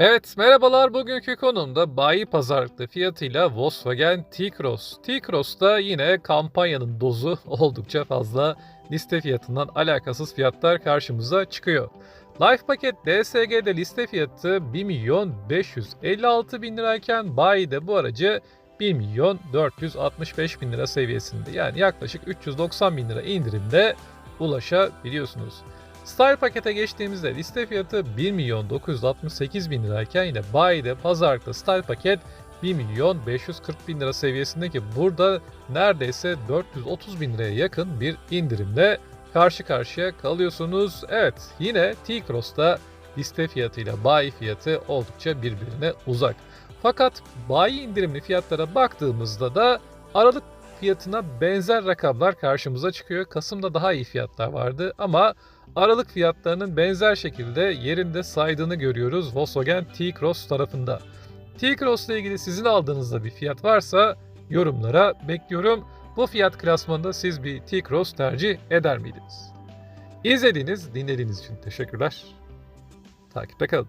Evet, merhabalar. Bugünkü konumda bayi pazarlıklı fiyatıyla Volkswagen T-Cross. T-Cross'ta yine kampanyanın dozu oldukça fazla. Liste fiyatından alakasız fiyatlar karşımıza çıkıyor. Life Paket DSG'de liste fiyatı 1 milyon 556 bin lirayken bayide bu aracı 1 milyon 465 bin lira seviyesinde. Yani yaklaşık 390 bin lira indirimde ulaşabiliyorsunuz. Style pakete geçtiğimizde liste fiyatı 1 milyon 968 bin lirayken yine bayide pazarlıkta Style paket 1 milyon 540 bin lira seviyesindeki burada neredeyse 430 bin liraya yakın bir indirimle karşı karşıya kalıyorsunuz. Evet yine T-Cross'ta liste fiyatıyla bayi fiyatı oldukça birbirine uzak. Fakat bayi indirimli fiyatlara baktığımızda da Aralık fiyatına benzer rakamlar karşımıza çıkıyor. Kasım'da daha iyi fiyatlar vardı ama Aralık fiyatlarının benzer şekilde yerinde saydığını görüyoruz Volkswagen T-Cross tarafında. T-Cross ile ilgili sizin aldığınızda bir fiyat varsa yorumlara bekliyorum. Bu fiyat klasmanında siz bir T-Cross tercih eder miydiniz? İzlediğiniz, dinlediğiniz için teşekkürler. Takipte kalın.